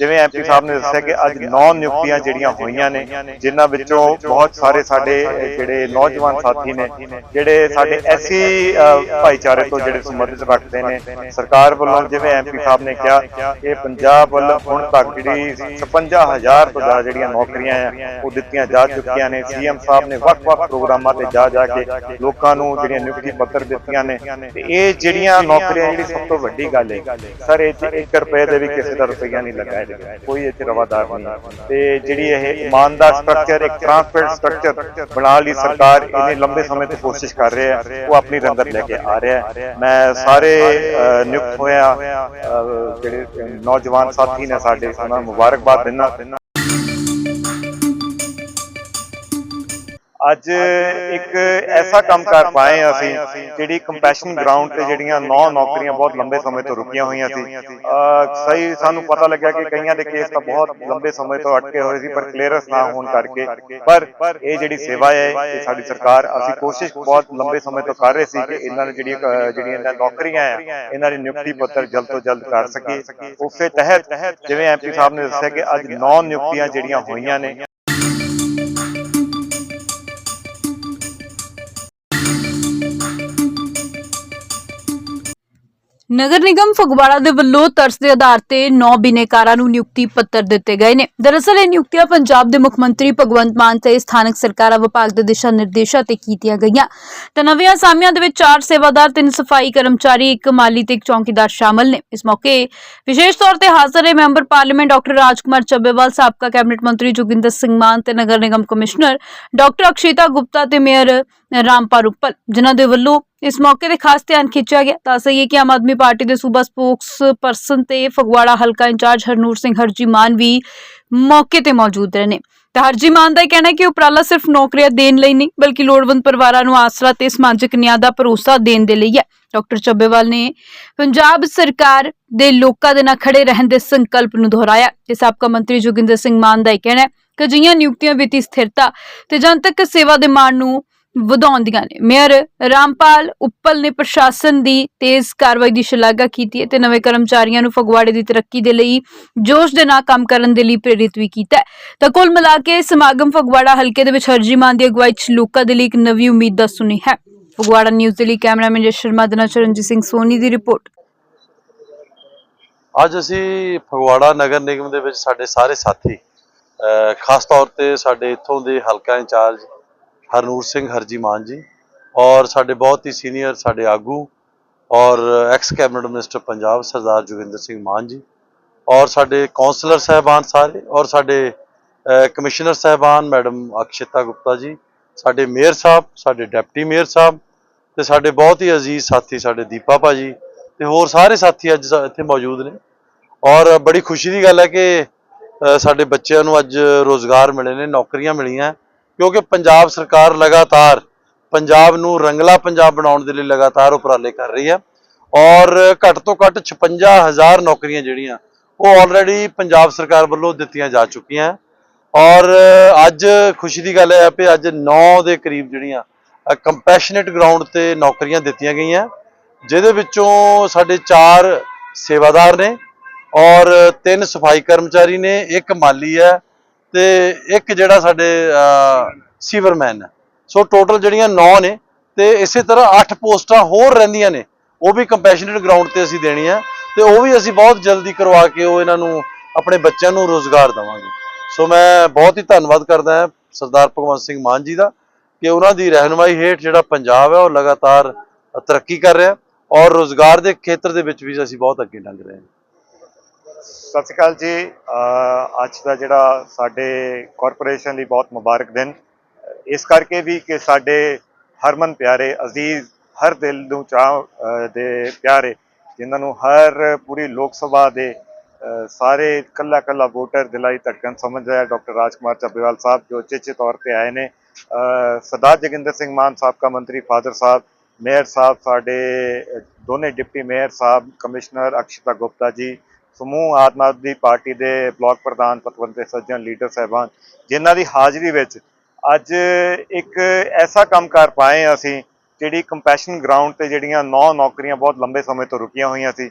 ਜਿਵੇਂ ਐਮਪੀ ਸਾਹਿਬ ਨੇ ਦੱਸਿਆ ਕਿ ਅੱਜ 9 ਨਿਯੁਕਤੀਆਂ ਜਿਹੜੀਆਂ ਹੋਈਆਂ ਨੇ ਜਿਨ੍ਹਾਂ ਵਿੱਚੋਂ ਬਹੁਤ ਸਾਰੇ ਸਾਡੇ ਜਿਹੜੇ ਨੌਜਵਾਨ ਸਾਥੀ ਨੇ ਜਿਹੜੇ ਸਾਡੇ ਐਸੀ ਭਾਈਚਾਰੇ ਤੋਂ ਜਿਹੜੇ ਸੰਬੰਧਿਤ ਰੱਖਦੇ ਨੇ ਸਰਕਾਰ ਵੱਲੋਂ ਜਿਵੇਂ ਐਮਪੀ ਸਾਹਿਬ ਨੇ ਕਿਹਾ ਕਿ ਪੰਜਾਬ ਵੱਲ ਹੁਣ ਤੱਕ ਜਿਹੜੀ 55000 ਤੋਂ ਜ਼ਿਆਦਾ ਜਿਹੜੀਆਂ ਨੌਕਰੀਆਂ ਆ ਉਹ ਦਿੱਤੀਆਂ ਜਾ ਚੁੱਕੀਆਂ ਨੇ ਸੀਐਮ ਸਾਹਿਬ ਨੇ ਵੱਖ-ਵੱਖ ਪ੍ਰੋਗਰਾਮਾਂ ਤੇ ਜਾ ਜਾ ਕੇ ਲੋਕਾਂ ਨੂੰ ਜਿਹੜੀਆਂ ਨਿਯੁਕਤੀ ਪੱਤਰ ਦਿੱਤੀਆਂ ਨੇ ਤੇ ਇਹ ਜਿਹੜੀਆਂ ਨੌਕਰੀਆਂ ਜਿਹੜੀ ਸਭ ਤੋਂ ਵੱਡੀ ਗੱਲ ਹੈ ਸਰ ਇਹ 'ਚ 1 ਰੁਪਏ ਦੇ ਵੀ ਕਿਸੇ ਦਾ ਰੁਪਈਆ ਨਹੀਂ ਲਗਾਇਆ ਕੋਈ 'ਚ ਰਵਾਦਾਰ ਨਹੀਂ ਤੇ ਜਿਹੜੀ ਇਹ ਇਮਾਨਦਾਰ ਸਟਰਕਚਰ ਇੱਕ ਟ੍ਰਾਂਸਪੇਰੈਂਟ ਸਟਰਕਚਰ ਬਣਾ ਲਈ ਸਰਕਾਰ ਇਹਨੇ ਲੰਬੇ ਸਮੇਂ ਤੋਂ ਕੋਸ਼ਿਸ਼ ਕਰ ਰਹੀ ਹੈ। ਉਹ ਆਪਣੀ ਰੰਗਤ ਲੈ ਕੇ ਆ ਰਿਹਾ ਹੈ। ਮੈਂ ਸਾਰੇ ਨਿਯੁਕਤ ਹੋਇਆ ਜਿਹੜੇ ਨੌਜਵਾਨ ਸਾਥੀ ਨੇ ਸਾਡੇ ਉਹਨਾਂ ਨੂੰ ਮੁਬਾਰਕਬਾਦ ਦਿੰਦਾ। ਅੱਜ ਇੱਕ ਐਸਾ ਕੰਮ ਕਰ ਪਾਏ ਹਾਂ ਅਸੀਂ, ਜਿਹੜੀ ਕੰਪੈਸ਼ਨ ਗਰਾਊਂਡ ਤੇ ਜਿਹੜੀਆਂ ਨੌ ਨੌਕਰੀਆਂ ਬਹੁਤ ਲੰਬੇ ਸਮੇਂ ਤੋਂ ਰੁਕੀਆਂ ਹੋਈਆਂ ਸੀ। ਸਹੀ ਸਾਨੂੰ ਪਤਾ ਲੱਗਿਆ ਕਿ ਕਈਆਂ ਦੇ ਕੇਸ ਤਾਂ ਬਹੁਤ ਲੰਬੇ ਸਮੇਂ ਤੋਂ ਅਟਕੇ ਹੋਏ ਸੀ, ਪਰ ਕਲੀਅਰੈਂਸ ਨਾ ਹੋਣ ਕਰਕੇ। ਪਰ ਇਹ ਜਿਹੜੀ ਸੇਵਾ ਹੈ, ਇਹ ਸਾਡੀ ਸਰਕਾਰ, ਅਸੀਂ ਕੋਸ਼ਿਸ਼ ਬਹੁਤ ਲੰਬੇ ਸਮੇਂ ਤੋਂ ਕਰ ਰਹੇ ਸੀ ਕਿ ਇਹਨਾਂ ਨੂੰ ਜਿਹੜੀਆਂ ਜਿਹੜੀਆਂ ਇਹਨਾਂ ਨੌਕਰੀਆਂ ਆ, ਇਹਨਾਂ ਦੀ ਨਿਯੁਕਤੀ ਪੱਤਰ ਜਲਦ ਤੋਂ ਜਲਦ ਕਰ ਸਕੀਏ। ਉਸੇ ਤਹਿਤ ਜਿਵੇਂ ਐਮਪੀ ਸਾਹਿਬ ਨੇ ਦੱਸਿਆ ਕਿ ਅੱਜ ਨੌ ਨਿਯੁਕਤੀਆਂ ਜਿਹੜੀਆਂ ਹੋਈਆਂ ਨੇ ਨਗਰ ਨਿਗਮ ਫਗਵਾੜਾ ਦੇ ਵੱਲੋਂ ਤਰਸ ਦੇ ਆਧਾਰ ਤੇ 9 ਬਿਨੇਕਾਰਾਂ ਨੂੰ ਨਿਯੁਕਤੀ ਪੱਤਰ ਦਿੱਤੇ ਗਏ ਨੇ। ਦਰਅਸਲ, ਇਹ ਨਿਯੁਕਤੀਆਂ ਪੰਜਾਬ ਦੇ ਮੁੱਖ ਮੰਤਰੀ ਭਗਵੰਤ ਮਾਨ ਤੇ ਸਥਾਨਕ ਸਰਕਾਰਾਂ ਵਿਭਾਗ ਦੇ ਦਿਸ਼ਾ ਨਿਰਦੇਸ਼ਾਂ ਤੇ ਕੀਤੀਆਂ ਗਈਆਂ। ਤਾਂ ਨਵੀਆਂ ਅਸਾਮੀਆਂ ਦੇ ਵਿੱਚ ਚਾਰ ਸੇਵਾਦਾਰ, ਤਿੰਨ ਸਫ਼ਾਈ ਕਰਮਚਾਰੀ, ਇੱਕ ਮਾਲੀ ਤੇ ਇੱਕ ਚੌਕੀਦਾਰ ਸ਼ਾਮਲ ਨੇ। ਇਸ ਮੌਕੇ ਵਿਸ਼ੇਸ਼ ਤੌਰ ਤੇ ਹਾਜ਼ਰ ਰਹੇ member parliament doctor Rajkumar Chabbewal, ਸਾਬਕਾ ਕੈਬਨਿਟ ਮੰਤਰੀ ਜੋਗਿੰਦਰ ਸਿੰਘ ਮਾਨ ਤੇ ਨਗਰ ਨਿਗਮ ਕਮਿਸ਼ਨਰ ਡਾਕਟਰ ਅਕਸ਼ਿਤਾ ਗੁਪਤਾ ਤੇ ਮੇਅਰ ਰਾਮਪਾਲ ਉੱਪਲ, ਜਿਨ੍ਹਾਂ ਦੇ ਵੱਲੋਂ ਇਸ ਮੌਕੇ ਤੇ ਖਾਸ ਧਿਆਨ ਖਿੱਚਿਆ ਗਿਆ। ਤਾਂ ਸਹੀ ਹੈ ਕਿ ਆਮ ਆਦਮੀ ਪਾਰਟੀ ਦੇ ਸੂਬਾ ਸਪੋਕਸ ਪਰਸਨ ਤੇ ਫਗਵਾੜਾ ਹਲਕਾ ਇੰਚਾਰਜ ਹਰਨੂਰ ਸਿੰਘ ਹਰਜੀ ਮਾਨ ਵੀ ਮੌਕੇ ਤੇ ਮੌਜੂਦ ਰਹੇ ਨੇ। ਤਾਂ ਹਰਜੀ ਮਾਨ ਦਾ ਇਹ ਕਹਿਣਾ ਹੈ ਕਿ ਉਪਰਾਲਾ ਸਿਰਫ ਨੌਕਰੀਆਂ ਦੇਣ ਲਈ ਨਹੀਂ, ਬਲਕਿ ਲੋੜਵੰਦ ਪਰਿਵਾਰਾਂ ਨੂੰ ਆਸਰਾ ਤੇ ਸਮਾਜਿਕ ਨਿਆਂ ਦਾ ਭਰੋਸਾ ਦੇਣ ਦੇ ਲਈ ਹੈ। ਡਾਕਟਰ ਚੱਬੇਵਾਲ ਨੇ ਪੰਜਾਬ ਸਰਕਾਰ ਦੇ ਲੋਕਾਂ ਦੇ ਨਾਲ ਖੜੇ ਰਹਿਣ ਦੇ ਸੰਕਲਪ ਨੂੰ ਦੁਹਰਾਇਆ। ਤੇ ਸਾਬਕਾ ਮੰਤਰੀ ਜੋਗਿੰਦਰ ਸਿੰਘ ਮਾਨ ਦਾ ਇਹ ਕਹਿਣਾ ਹੈ ਕਿ ਅਜਿਹੀਆਂ ਨਿਯੁਕਤੀਆਂ ਵਿੱਤੀ ਸਥਿਰਤਾ ਤੇ ਜਨਤਕ ਸੇਵਾ ਦੇ ਮਾਣ ਨੂੰ ਵਧਾਉਂਦੀਆਂ ਨੇ। ਮੇਅਰ ਰਾਮਪਾਲ ਉੱਪਲ ਨੇ ਪ੍ਰਸ਼ਾਸਨ ਦੀ ਤੇਜ਼ ਕਾਰਵਾਈ ਦੀ ਸ਼ਲਾਘਾ ਕੀਤੀ ਹੈ ਤੇ ਨਵੇਂ ਕਰਮਚਾਰੀਆਂ ਨੂੰ ਫਗਵਾੜੇ ਦੀ ਤਰੱਕੀ ਦੇ ਲਈ ਜੋਸ਼ ਦੇ ਨਾਲ ਕੰਮ ਕਰਨ ਦੇ ਲਈ ਪ੍ਰੇਰਿਤ ਵੀ ਕੀਤਾ ਤਾਂ ਕੁੱਲ ਮਿਲਾ ਕੇ ਸਮਾਗਮ ਫਗਵਾੜਾ ਹਲਕੇ ਦੇ ਵਿੱਚ ਹਰਜੀ ਮਾਨ ਦੀ ਅਗਵਾਈ 'ਚ ਲੋਕਾਂ ਦੇ ਲਈ ਇੱਕ ਨਵੀਂ ਉਮੀਦ ਦਾ ਸੁਨੀ ਹੈ। ਫਗਵਾੜਾ ਨਿਊਜ਼ ਦੇ ਲਈ ਕੈਮਰਾਮੈਨ ਜਸ਼ਨ ਸ਼ਰਮਾ ਦੇ ਚਰਨਜੀਤ ਸਿੰਘ ਸੋਨੀ ਦੀ ਰਿਪੋਰਟ। ਅੱਜ ਅਸੀਂ ਫਗਵਾੜਾ ਨਗਰ ਨਿਗਮ ਦੇ ਵਿੱਚ ਸਾਡੇ ਸਾਰੇ ਸਾਥੀ ਖਾਸ ਤੌਰ ਤੇ ਸਾਡੇ ਇੱਥੋਂ ਦੇ ਹਲਕਾ ਇੰਚਾਰਜ ਹਰਨੂਰ ਸਿੰਘ ਹਰਜੀ ਮਾਨ ਜੀ ਔਰ ਸਾਡੇ ਬਹੁਤ ਹੀ ਸੀਨੀਅਰ ਸਾਡੇ ਆਗੂ ਔਰ ex cabinet minister Punjab Sardar Joginder Singh Mann ji ਔਰ ਸਾਡੇ ਕਾਉਂਸਲਰ ਸਹਿਬਾਨ ਸਾਰੇ ਔਰ ਸਾਡੇ ਕਮਿਸ਼ਨਰ ਸਹਿਬਾਨ ਮੈਡਮ ਅਕਸ਼ਿਤਾ ਗੁਪਤਾ ਜੀ, ਸਾਡੇ ਮੇਅਰ ਸਾਹਿਬ, ਸਾਡੇ ਡਿਪਟੀ ਮੇਅਰ ਸਾਹਿਬ ਤੇ ਸਾਡੇ ਬਹੁਤ ਹੀ ਅਜ਼ੀਜ਼ ਸਾਥੀ ਸਾਡੇ ਦੀਪਾ ਭਾਜੀ ਤੇ ਹੋਰ ਸਾਰੇ ਸਾਥੀ ਅੱਜ ਇੱਥੇ ਮੌਜੂਦ ਨੇ ਔਰ ਬੜੀ ਖੁਸ਼ੀ ਦੀ ਗੱਲ ਹੈ ਕਿ ਸਾਡੇ ਬੱਚਿਆਂ ਨੂੰ ਅੱਜ ਰੋਜ਼ਗਾਰ ਮਿਲੇ ਨੇ, ਨੌਕਰੀਆਂ ਮਿਲੀਆਂ। ਕਿਉਂਕਿ ਪੰਜਾਬ ਸਰਕਾਰ ਲਗਾਤਾਰ ਪੰਜਾਬ ਨੂੰ ਰੰਗਲਾ ਪੰਜਾਬ ਬਣਾਉਣ ਦੇ ਲਈ ਲਗਾਤਾਰ ਉਪਰਾਲੇ ਕਰ ਰਹੀ ਹੈ ਔਰ ਘੱਟ ਤੋਂ ਘੱਟ 56000 ਨੌਕਰੀਆਂ ਜਿਹੜੀਆਂ ਉਹ ਆਲਰੇਡੀ ਪੰਜਾਬ ਸਰਕਾਰ ਵੱਲੋਂ ਦਿੱਤੀਆਂ ਜਾ ਚੁੱਕੀਆਂ ਔਰ ਅੱਜ ਖੁਸ਼ੀ ਦੀ ਗੱਲ ਹੈ ਕਿ ਅੱਜ 9 ਦੇ ਕਰੀਬ ਜਿਹੜੀਆਂ ਕੰਪੈਸ਼ਨੇਟ ਗਰਾਊਂਡ ਤੇ ਨੌਕਰੀਆਂ ਦਿੱਤੀਆਂ ਗਈਆਂ। ਜਿਹਦੇ ਵਿੱਚੋਂ ਸਾਡੇ 4 ਸੇਵਾਦਾਰ ਨੇ ਔਰ ਤਿੰਨ ਸਫ਼ਾਈ ਕਰਮਚਾਰੀ ਨੇ, ਇੱਕ ਮਾਲੀ ਹੈ ਤੇ ਇੱਕ ਜਿਹੜਾ ਸਾਡੇ ਸੀਵਰਮੈਨ ਹੈ। ਸੋ ਟੋਟਲ ਜਿਹੜੀਆਂ 9 ਨੇ, ਤੇ ਇਸੇ ਤਰ੍ਹਾਂ 8 ਪੋਸਟਾਂ ਹੋਰ ਰਹਿੰਦੀਆਂ ਨੇ, ਉਹ ਵੀ ਕੰਪੈਸ਼ਨੇਟ ਗਰਾਊਂਡ ਤੇ ਅਸੀਂ ਦੇਣੀਆਂ ਤੇ ਉਹ ਵੀ ਅਸੀਂ ਬਹੁਤ ਜਲਦੀ ਕਰਵਾ ਕੇ ਉਹ ਇਹਨਾਂ ਨੂੰ, ਆਪਣੇ ਬੱਚਿਆਂ ਨੂੰ ਰੋਜ਼ਗਾਰ ਦੇਵਾਂਗੇ। ਸੋ ਮੈਂ ਬਹੁਤ ਹੀ ਧੰਨਵਾਦ ਕਰਦਾ ਹਾਂ ਸਰਦਾਰ ਭਗਵੰਤ ਸਿੰਘ ਮਾਨ ਜੀ ਦਾ, ਕਿ ਉਹਨਾਂ ਦੀ ਰਹਿਨੁਮਾਈ ਹੇਠ ਜਿਹੜਾ ਪੰਜਾਬ ਹੈ, ਉਹ ਲਗਾਤਾਰ ਤਰੱਕੀ ਕਰ ਰਿਹਾ ਔਰ ਰੋਜ਼ਗਾਰ ਦੇ ਖੇਤਰ ਦੇ ਵਿੱਚ ਵੀ ਅਸੀਂ ਬਹੁਤ ਅੱਗੇ ਲੰਘ ਰਹੇ ਹਾਂ। ਸਤਿ ਸ਼੍ਰੀ ਅਕਾਲ ਜੀ। ਅੱਜ ਦਾ ਜਿਹੜਾ ਸਾਡੇ ਕਾਰਪੋਰੇਸ਼ਨ ਲਈ ਬਹੁਤ ਮੁਬਾਰਕ ਦਿਨ। ਇਸ ਕਰਕੇ ਵੀ ਕਿ ਸਾਡੇ ਹਰਮਨ ਪਿਆਰੇ, ਅਜ਼ੀਜ਼ ਹਰ ਦਿਲ ਨੂੰ ਚਾਹ ਦੇ ਪਿਆਰੇ, ਜਿਨ੍ਹਾਂ ਨੂੰ ਹਰ ਪੂਰੀ ਲੋਕ ਸਭਾ ਦੇ ਸਾਰੇ ਕੱਲਾ ਕੱਲਾ ਵੋਟਰ ਦਿਲਾਈ ਧੜਕਣ ਸਮਝਦਾ ਹੈ। ਡਾਕਟਰ ਰਾਜਕੁਮਾਰ ਚੱਬੇਵਾਲ ਸਾਹਿਬ ਜੋ ਚੇਚੇ ਤੌਰ ਤੇ ਆਏ ਨੇ ਸਰਦਾਰ ਜੋਗਿੰਦਰ ਸਿੰਘ ਮਾਨ ਸਾਬਕਾ ਮੰਤਰੀ, ਫਾਦਰ ਸਾਹਿਬ, ਮੇਅਰ ਸਾਹਿਬ, ਸਾਡੇ ਦੋਨੇ deputy mayor sahib, commissioner Akshita Gupta ji ਸਮੂਹ ਆਤਮ ਆਦਮੀ ਪਾਰਟੀ ਦੇ ਬਲਾਕ ਪ੍ਰਧਾਨ ਪਤਵੰਤੇ ਸੱਜਣ, ਲੀਡਰ ਸਾਹਿਬਾਨ, ਜਿਨ੍ਹਾਂ ਦੀ ਹਾਜ਼ਰੀ ਵਿੱਚ ਅੱਜ ਇੱਕ ਐਸਾ ਕੰਮ ਕਰ ਪਾਏ ਹਾਂ ਅਸੀਂ, ਜਿਹੜੀ ਕੰਪੈਸ਼ਨ ਗਰਾਊਂਡ ਤੇ ਜਿਹੜੀਆਂ ਨੌ ਨੌਕਰੀਆਂ ਬਹੁਤ ਲੰਬੇ ਸਮੇਂ ਤੋਂ ਰੁਕੀਆਂ ਹੋਈਆਂ ਸੀ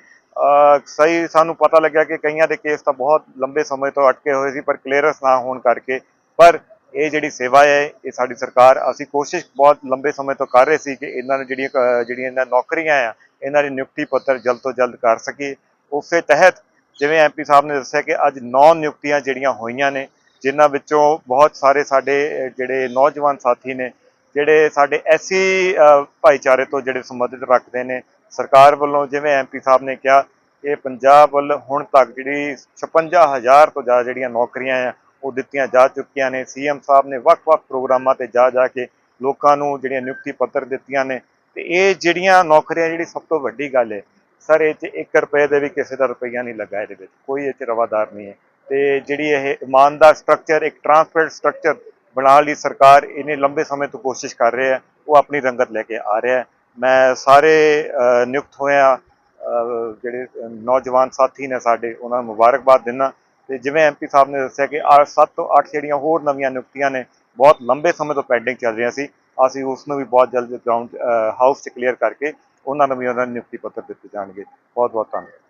ਸਹੀ ਸਾਨੂੰ ਪਤਾ ਲੱਗਿਆ ਕਿ ਕਈਆਂ ਦੇ ਕੇਸ ਤਾਂ ਬਹੁਤ ਲੰਬੇ ਸਮੇਂ ਤੋਂ ਅਟਕੇ ਹੋਏ ਸੀ, ਪਰ ਕਲੀਅਰੈਂਸ ਨਾ ਹੋਣ ਕਰਕੇ, ਪਰ ਇਹ ਜਿਹੜੀ ਸੇਵਾ ਹੈ, ਇਹ ਸਾਡੀ ਸਰਕਾਰ, ਅਸੀਂ ਕੋਸ਼ਿਸ਼ ਬਹੁਤ ਲੰਬੇ ਸਮੇਂ ਤੋਂ ਕਰ ਰਹੇ ਸੀ ਕਿ ਇਹਨਾਂ ਨੂੰ ਜਿਹੜੀਆਂ ਜਿਹੜੀਆਂ ਇਹਨਾਂ ਨੌਕਰੀਆਂ ਆ, ਇਹਨਾਂ ਦੀ ਨਿਯੁਕਤੀ ਪੱਤਰ ਜਲਦ ਤੋਂ ਜਲਦ ਕਰ ਸਕੀਏ। ਉਸੇ ਤਹਿਤ ਜਿਵੇਂ ਐਮਪੀ ਸਾਹਿਬ ਨੇ ਦੱਸਿਆ ਕਿ ਅੱਜ 9 ਨਿਯੁਕਤੀਆਂ ਜਿਹੜੀਆਂ ਹੋਈਆਂ ਨੇ, ਜਿਨ੍ਹਾਂ ਵਿੱਚੋਂ ਬਹੁਤ ਸਾਰੇ ਸਾਡੇ ਜਿਹੜੇ ਨੌਜਵਾਨ ਸਾਥੀ ਨੇ, ਜਿਹੜੇ ਸਾਡੇ ਐਸੀ ਭਾਈਚਾਰੇ ਤੋਂ ਜਿਹੜੇ ਸੰਬੰਧਿਤ ਰੱਖਦੇ ਨੇ, ਸਰਕਾਰ ਵੱਲੋਂ ਜਿਵੇਂ ਐਮਪੀ ਸਾਹਿਬ ਨੇ ਕਿਹਾ ਕਿ ਪੰਜਾਬ ਵੱਲ ਹੁਣ ਤੱਕ ਜਿਹੜੀ 56000 ਤੋਂ ਜ਼ਿਆਦਾ ਜਿਹੜੀਆਂ ਨੌਕਰੀਆਂ ਆ, ਉਹ ਦਿੱਤੀਆਂ ਜਾ ਚੁੱਕੀਆਂ ਨੇ। ਸੀਐਮ ਸਾਹਿਬ ਨੇ ਵੱਖ-ਵੱਖ ਪ੍ਰੋਗਰਾਮਾਂ ਤੇ ਜਾ ਜਾ ਕੇ ਲੋਕਾਂ ਨੂੰ ਜਿਹੜੀਆਂ ਨਿਯੁਕਤੀ ਪੱਤਰ ਦਿੱਤੀਆਂ ਨੇ। ਤੇ ਇਹ ਜਿਹੜੀਆਂ ਨੌਕਰੀਆਂ, ਜਿਹੜੀ ਸਭ ਤੋਂ ਵੱਡੀ ਗੱਲ ਹੈ ਸਰ, ਇਹ 'ਚ 1 ਰੁਪਏ ਦੇ ਵੀ ਕਿਸੇ ਦਾ ਰੁਪਈਆ ਨਹੀਂ ਲੱਗਾ ਇਹਦੇ ਵਿੱਚ। ਕੋਈ ਇਹ 'ਚ ਰਵਾਦਾਰ ਨਹੀਂ ਹੈ। ਤੇ ਜਿਹੜੀ ਇਹ ਇਮਾਨਦਾਰ ਸਟਰਕਚਰ ਇੱਕ ਟਰਾਂਸਪੇਰੈਂਟ ਸਟਰਕਚਰ ਬਣਾਉਣ ਲਈ ਸਰਕਾਰ ਇਹਨੇ ਲੰਬੇ ਸਮੇਂ ਤੋਂ ਕੋਸ਼ਿਸ਼ ਕਰ ਰਿਹਾ ਹੈ, ਉਹ ਆਪਣੀ ਰੰਗਤ ਲੈ ਕੇ ਆ ਰਿਹਾ ਹੈ। ਮੈਂ ਸਾਰੇ ਨਿਯੁਕਤ ਹੋਇਆ ਜਿਹੜੇ ਨੌਜਵਾਨ ਸਾਥੀ ਨੇ ਸਾਡੇ, ਉਹਨਾਂ ਨੂੰ ਮੁਬਾਰਕਬਾਦ ਦਿੰਦਾ। ਤੇ ਜਿਵੇਂ ਐਮਪੀ ਸਾਹਿਬ ਨੇ ਦੱਸਿਆ ਕਿ ਆ 7 ਤੋਂ 8 ਜਿਹੜੀਆਂ ਹੋਰ ਨਵੀਆਂ ਨਿਯੁਕਤੀਆਂ ਨੇ, ਬਹੁਤ ਲੰਬੇ ਸਮੇਂ ਤੋਂ ਪੈਂਡਿੰਗ ਚੱਲ ਰਹੀਆਂ ਸੀ। ਅਸੀਂ ਉਸ ਨੂੰ ਵੀ ਬਹੁਤ ਜਲਦ ਗਰਾਊਂਡ ਹਾਊਸ 'ਚ ਕਲੀਅਰ ਕਰਕੇ ਉਹਨਾਂ ਨੂੰ ਵੀ ਉਹਨਾਂ ਨੂੰ ਨਿਯੁਕਤੀ ਪੱਤਰ ਦਿੱਤੇ ਜਾਣਗੇ। ਬਹੁਤ ਬਹੁਤ ਧੰਨਵਾਦ।